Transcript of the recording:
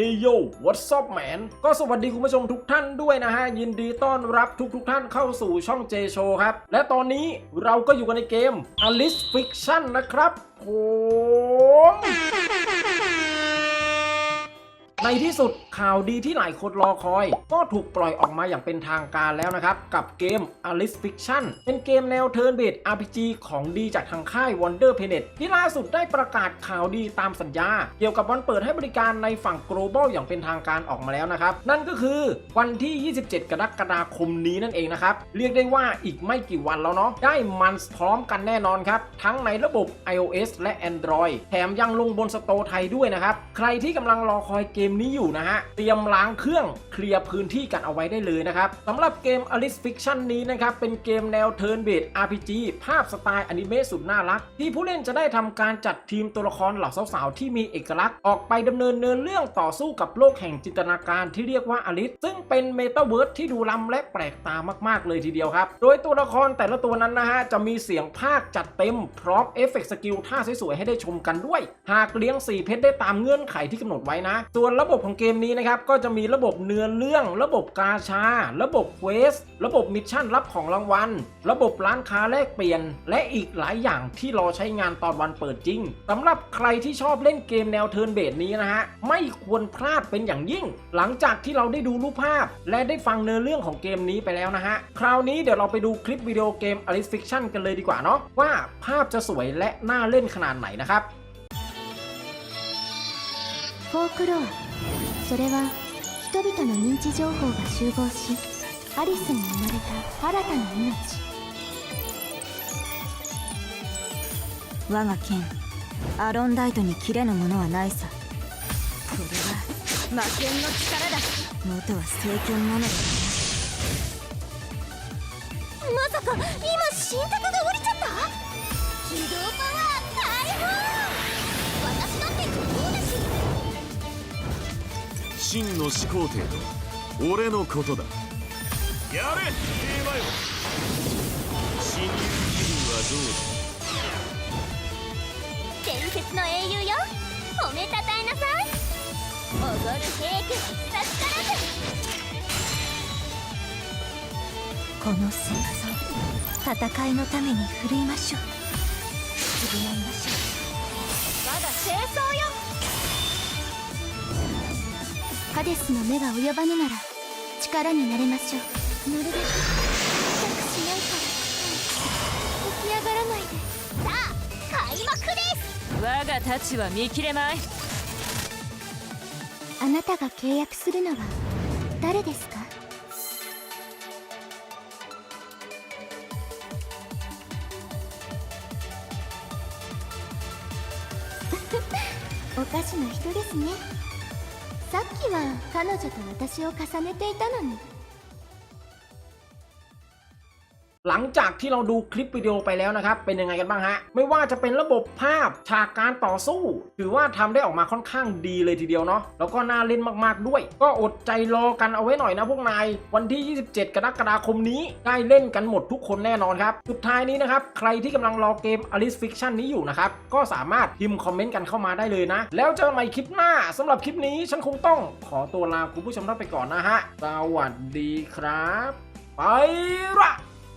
เฮโย what's up man ก็สวัสดีคุณผู้ชมทุกท่านด้วยนะฮะ ยินดีต้อนรับทุกทุกๆท่านเข้าสู่ช่องเจโชครับ และตอนนี้เราก็อยู่กันในเกม Alice Fiction นะครับผม ในที่สุดข่าวดีที่หลายคนรอคอย ก็ถูกปล่อยออกมาอย่างเป็นทางการแล้วนะครับ กับเกม Alice Fiction เป็นเกมแนว Turn Based RPG ของดีจากทางค่าย Wonder Planet ที่ล่าสุดได้ประกาศข่าวดีตามสัญญา เกี่ยวกับวันเปิดให้บริการในฝั่ง global อย่างเป็นทางการออกมาแล้วนะครับ นั่นก็คือวันที่ 27 กรกฎาคมนี้นั่นเองนะครับ เรียกได้ว่าอีกไม่กี่วันแล้วเนาะได้มันพร้อมกันแน่นอนครับ ทั้งในระบบ iOS และ Android แถมยังลงบนสโตร์ไทยด้วยนะครับใครที่กำลังรอคอยเกมนี้อยู่นะฮะ เตรียมล้างเครื่องเคลียร์พื้นที่กันเอาไว้ได้เลยนะครับสำหรับเกม Alice Fiction นี้นะครับ เป็นเกมแนว Turn Based RPG ภาพสไตล์อนิเมะสุดน่ารัก ที่ผู้เล่นจะได้ทำการจัดทีมตัวละครเหล่าสาวๆ ที่มีเอกลักษณ์ออกไปดำเนินเนินเรื่องต่อสู้กับโลกแห่งจินตนาการที่เรียกว่าอลิสซึ่งเป็นเมตาเวิร์สที่ดูล้ำและแปลกตามากๆ เลยทีเดียวครับ โดยตัวละครแต่ละตัวนั้นนะฮะจะมีเสียงภาคจัดเต็มพร้อมเอฟเฟกต์สกิลท่าสวยๆให้ได้ชมกันด้วย หากเลี้ยง4เพชรได้ตามเงื่อนไขที่กำหนดไว้นะส่วนระบบของเกมนี้นะครับก็จะมีระบบเนื้อเรื่อง ระบบกาชา ระบบเควส ระบบมิชชั่นรับของรางวัล ระบบร้านค้าแลกเปลี่ยน และอีกหลายอย่างที่รอใช้งานตอนวันเปิดจริงสำหรับใครที่ชอบเล่นเกมแนวเทิร์นเบสนี้นะฮะไม่ควรพลาดเป็นอย่างยิ่ง หลังจากที่เราได้ดูรูปภาพ และได้ฟังเนื้อเรื่องของเกมนี้ไปแล้วนะฮะคราวนี้เดี๋ยวเราไปดูคลิปวิดีโอเกม Alice Fiction กันเลยดีกว่าเนาะว่าภาพจะสวยและน่าเล่นขนาดไหนนะครับ フォークロアそれは人々の認知情報が集合しアリスに生まれた新たな命。我が剣アロンダイトに切れぬものはないさ。これは魔剣の力だ。元は聖剣なのだ。まさか今神格が降りちゃった？起動パワー真の始皇帝と俺のことだ。やれ平和よ侵入気分はどうだ？伝説の英雄よ。褒めたたえなさいおごる平家は助からずこの戦争戦いのために振るいましょう。償いましょう。我が清掃よ。ハデスの目が及ばぬなら力になれましょう。なるべく痛くしないから起き上がらないで。さあ開幕です。う我が太刀は見切れまい。あなたが契約するのは誰ですか？おかしな人ですねさっきは彼女と私を重ねていたのに。 หลังจากที่เราดูคลิปวิดีโอไปแล้วนะครับ เป็นยังไงกันบ้างฮะ ไม่ว่าจะเป็นระบบภาพฉากการต่อสู้ ถือว่าทำได้ออกมาค่อนข้างดีเลยทีเดียวเนาะแล้วก็น่าเล่นมากๆด้วย ก็อดใจรอกันเอาไว้หน่อยนะพวกนาย วันที่ 27 กรกฎาคมนี้ได้เล่นกันหมดทุกคนแน่นอนครับ สุดท้ายนี้นะครับ ใครที่กำลังรอเกม Alice Fiction นี้อยู่นะครับ ก็สามารถพิมพ์คอมเมนต์กันเข้ามาได้เลยนะ แล้วเจอกันใหม่คลิปหน้าสำหรับคลิปนี้ฉันคงต้องขอตัวลาคุณผู้ชมท่านไปก่อนนะฮะสวัสดีครับ ไปละ